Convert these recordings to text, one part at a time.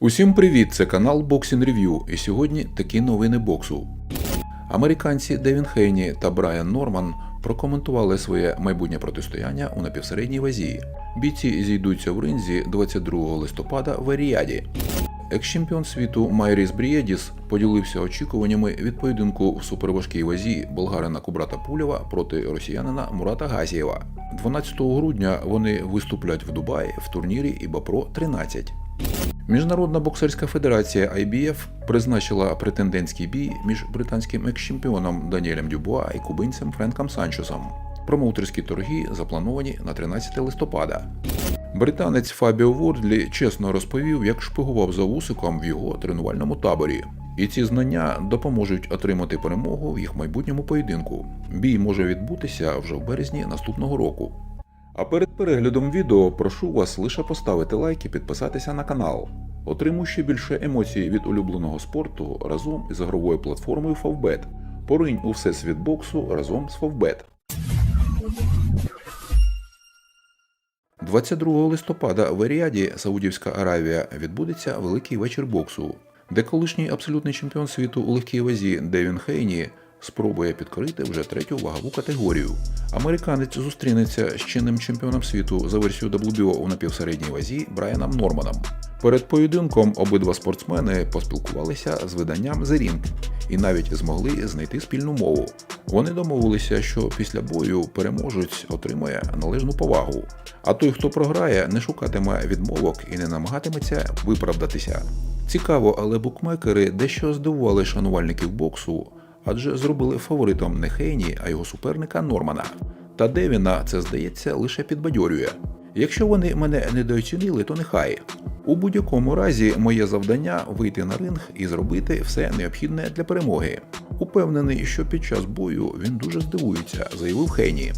Усім привіт! Це канал Boxing Review і сьогодні такі новини боксу. Американці Девін Хейні та Брайан Норман прокоментували своє майбутнє протистояння у напівсередній вазі. Бійці зійдуться в ринзі 22 листопада в Еріаді. Екс-чемпіон світу Майріс Брієдіс поділився очікуваннями від поєдинку в суперважкій вазі болгарина Кубрата Пулєва проти росіянина Мурата Газієва. 12 грудня вони виступлять в Дубаї в турнірі ІБАПРО 13. Міжнародна боксерська федерація IBF призначила претендентський бій між британським екс-чемпіоном Даніелем Дюбуа і кубинцем Френком Санчесом. Промоутерські торги заплановані на 13 листопада. Британець Фабіо Вордлі чесно розповів, як шпигував за вусиком в його тренувальному таборі. І ці знання допоможуть отримати перемогу в їх майбутньому поєдинку. Бій може відбутися вже в березні наступного року. А перед переглядом відео прошу вас лише поставити лайк і підписатися на канал. Отримуй ще більше емоцій від улюбленого спорту разом із ігровою платформою Favbet. Поринь у всесвіт боксу разом з Favbet. 22 листопада в Аріаді, Саудівська Аравія, відбудеться великий вечір боксу, де колишній абсолютний чемпіон світу у легкій вазі Девін Хейні спробує підкорити вже третю вагову категорію. Американець зустрінеться з чинним чемпіоном світу за версією WBO у напівсередній вазі Брайаном Норманом. Перед поєдинком обидва спортсмени поспілкувалися з виданням The Ring і навіть змогли знайти спільну мову. Вони домовилися, що після бою переможець отримає належну повагу. А той, хто програє, не шукатиме відмовок і не намагатиметься виправдатися. Цікаво, але букмекери дещо здивували шанувальників боксу, адже зробили фаворитом не Хейні, а його суперника Нормана. Та Девіна це здається лише підбадьорює. Якщо вони мене недооцінили, то нехай. У будь-якому разі моє завдання вийти на ринг і зробити все необхідне для перемоги. Упевнений, що під час бою він дуже здивується, заявив Хейні.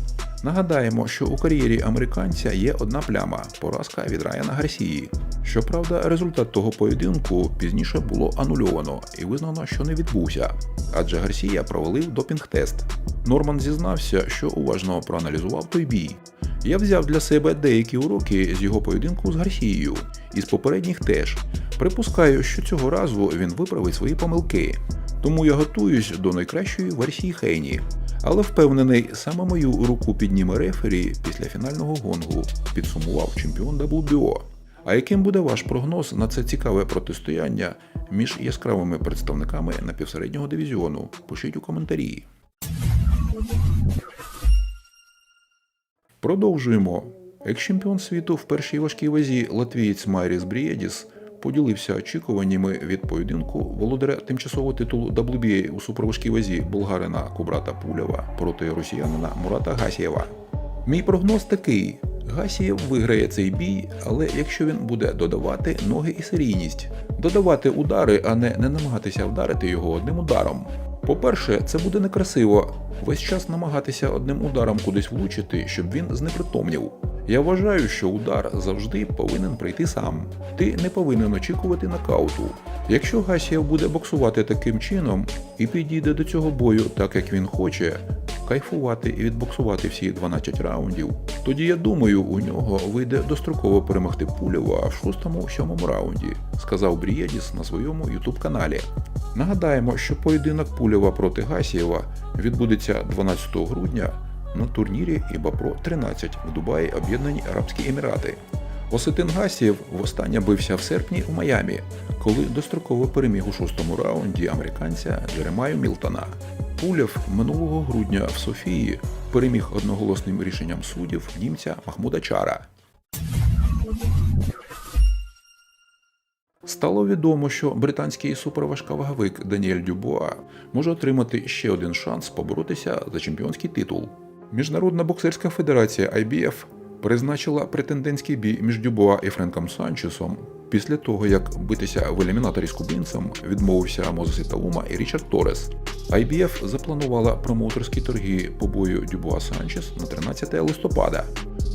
Нагадаємо, що у кар'єрі американця є одна пляма поразка від Райана Гарсії. Щоправда, результат того поєдинку пізніше було анульовано і визнано, що не відбувся, адже Гарсія провалив допінг-тест. Норман зізнався, що уважно проаналізував той бій. Я взяв для себе деякі уроки з його поєдинку з Гарсією, і з попередніх теж. Припускаю, що цього разу він виправить свої помилки. Тому я готуюсь до найкращої версії Хейні. Але впевнений, саме мою руку підніме рефері після фінального гонгу, підсумував чемпіон WBO. А яким буде ваш прогноз на це цікаве протистояння між яскравими представниками напівсереднього дивізіону? Пишіть у коментарі. Продовжуємо. Екс-чемпіон світу в першій важкій вазі латвієць Майріс Брієдіс поділився очікуваннями від поєдинку володаря тимчасового титулу WBA у суперважкій вазі болгарина Кубрата Пулєва проти росіянина Мурата Гасієва. Мій прогноз такий: Гасієв виграє цей бій, але якщо він буде додавати ноги і серійність, додавати удари, а не, не намагатися вдарити його одним ударом. По-перше, це буде некрасиво весь час намагатися одним ударом кудись влучити, щоб він знепритомнів. Я вважаю, що удар завжди повинен прийти сам. Ти не повинен очікувати нокауту. Якщо Гасієв буде боксувати таким чином і підійде до цього бою так, як він хоче, кайфувати і відбоксувати всі 12 раундів, тоді я думаю, у нього вийде достроково перемогти Пулєва в 6-7 раунді, сказав Брієдіс на своєму ютуб каналі. Нагадаємо, що поєдинок Пулєва проти Гасієва відбудеться 12 грудня на турнірі ІБАПРО 13 в Дубаї Об'єднані Арабські Емірати. Осетин Гасієв востаннє бився в серпні у Майамі, коли достроково переміг у шостому раунді американця Джеремаю Мілтона. Пулєв минулого грудня в Софії переміг одноголосним рішенням суддів німця Махмуда Чара. Стало відомо, що британський суперважковаговик Даніель Дюбуа може отримати ще один шанс поборотися за чемпіонський титул. Міжнародна боксерська федерація IBF призначила претендентський бій між Дюбуа і Френком Санчесом після того, як битися в елімінаторі з кубинцем відмовився Мозес Італума і Річард Торес. IBF запланувала промоутерські торги по бою Дюбуа Санчес на 13 листопада.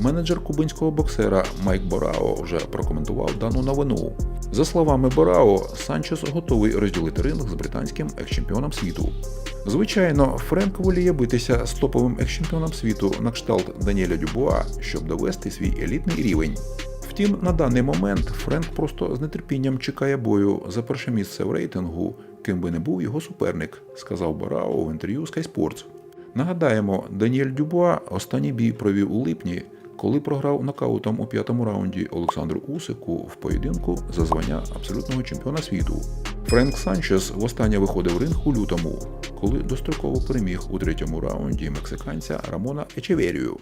Менеджер кубинського боксера Майк Борао вже прокоментував дану новину. За словами Борао, Санчес готовий розділити ринок з британським екс-чемпіоном світу. Звичайно, Френк воліє битися з топовим екс-чемпіоном світу на кшталт Даніеля Дюбуа, щоб довести свій елітний рівень. Втім, на даний момент Френк просто з нетерпінням чекає бою за перше місце в рейтингу, ким би не був його суперник, сказав Борао в інтерв'ю Sky Sports. Нагадаємо, Даніель Дюбуа останній бій провів у липні, коли програв нокаутом у п'ятому раунді Олександру Усику в поєдинку за звання абсолютного чемпіона світу. Френк Санчес востаннє виходив ринг у лютому, коли достроково переміг у третьому раунді мексиканця Рамона Ечеверію.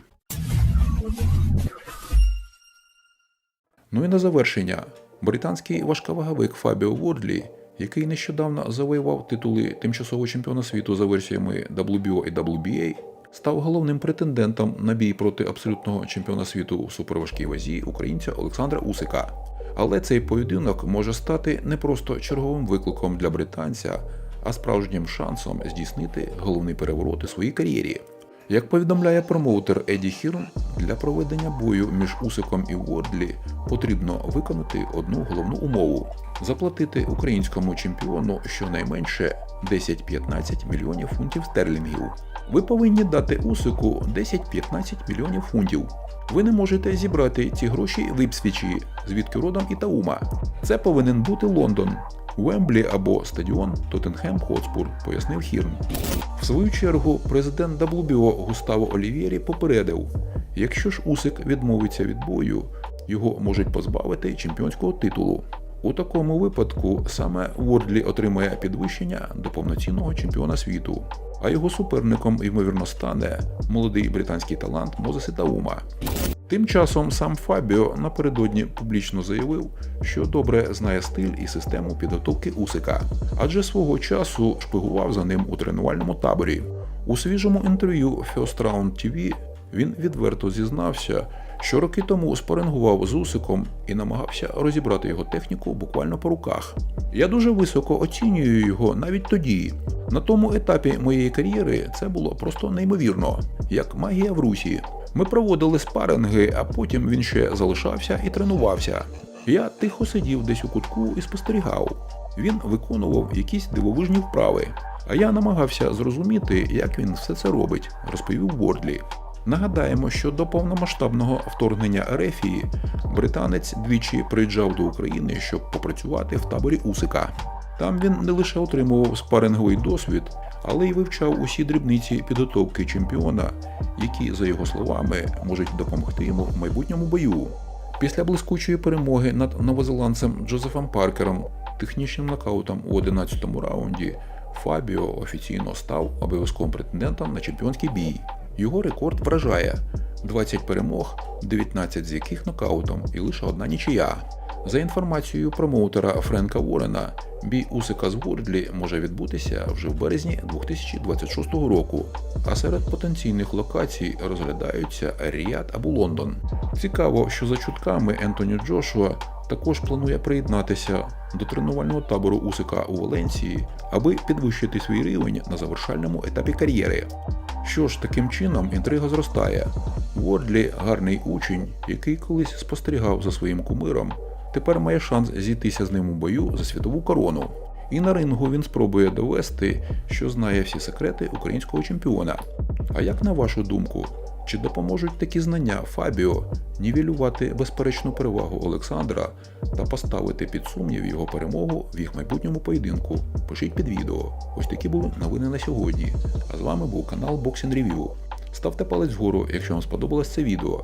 Ну і на завершення, британський важковаговик Фабіо Вордлі, який нещодавно завоював титули тимчасового чемпіона світу за версіями WBO і WBA, став головним претендентом на бій проти абсолютного чемпіона світу у суперважкій вазі українця Олександра Усика. Але цей поєдинок може стати не просто черговим викликом для британця, а справжнім шансом здійснити головний переворот у своїй кар'єрі. Як повідомляє промоутер Еді Хірн, для проведення бою між Усиком і Вордлі потрібно виконати одну головну умову заплатити українському чемпіону щонайменше 10-15 мільйонів фунтів стерлінгів. Ви повинні дати Усику 10-15 мільйонів фунтів. Ви не можете зібрати ці гроші в Іпсвічі, звідки родом Ітаума. Це повинен бути Лондон, Уемблі або стадіон Тоттенхем Хотспур, пояснив Хірн. В свою чергу президент WBO Густаво Олівєрі попередив, якщо ж Усик відмовиться від бою, його можуть позбавити чемпіонського титулу. У такому випадку саме Вордлі отримає підвищення до повноцінного чемпіона світу, а його суперником, ймовірно, стане молодий британський талант Мозес Ітаума. Тим часом сам Фабіо напередодні публічно заявив, що добре знає стиль і систему підготовки Усика, адже свого часу шпигував за ним у тренувальному таборі. У свіжому інтерв'ю First Round TV він відверто зізнався, що роки тому спарингував з Усиком і намагався розібрати його техніку буквально по руках. Я дуже високо оцінюю його навіть тоді. На тому етапі моєї кар'єри це було просто неймовірно, як магія в русі. Ми проводили спаринги, а потім він ще залишався і тренувався. Я тихо сидів десь у кутку і спостерігав. Він виконував якісь дивовижні вправи, а я намагався зрозуміти, як він все це робить, розповів Вордлі. Нагадаємо, що до повномасштабного вторгнення Ерефії британець двічі приїжджав до України, щоб попрацювати в таборі Усика. Там він не лише отримував спаринговий досвід, але й вивчав усі дрібниці підготовки чемпіона, які, за його словами, можуть допомогти йому в майбутньому бою. Після блискучої перемоги над новозеландцем Джозефом Паркером технічним нокаутом у 11-му раунді Фабіо офіційно став обов'язковим претендентом на чемпіонський бій. Його рекорд вражає 20 перемог, 19 з яких нокаутом і лише одна нічия. За інформацією промоутера Френка Уоррена, бій Усика з Вордлі може відбутися вже в березні 2026 року. А серед потенційних локацій розглядаються Ріад або Лондон. Цікаво, що за чутками Ентоні Джошуа також планує приєднатися до тренувального табору Усика у Валенції, аби підвищити свій рівень на завершальному етапі кар'єри. Що ж, таким чином інтрига зростає. Вордлі гарний учень, який колись спостерігав за своїм кумиром, тепер має шанс зійтися з ним у бою за світову корону. І на рингу він спробує довести, що знає всі секрети українського чемпіона. А як на вашу думку, чи допоможуть такі знання Фабіо нівелювати безперечну перевагу Олександра та поставити під сумнів його перемогу в їх майбутньому поєдинку? Пишіть під відео. Ось такі були новини на сьогодні. А з вами був канал Boxing Review. Ставте палець вгору, якщо вам сподобалось це відео.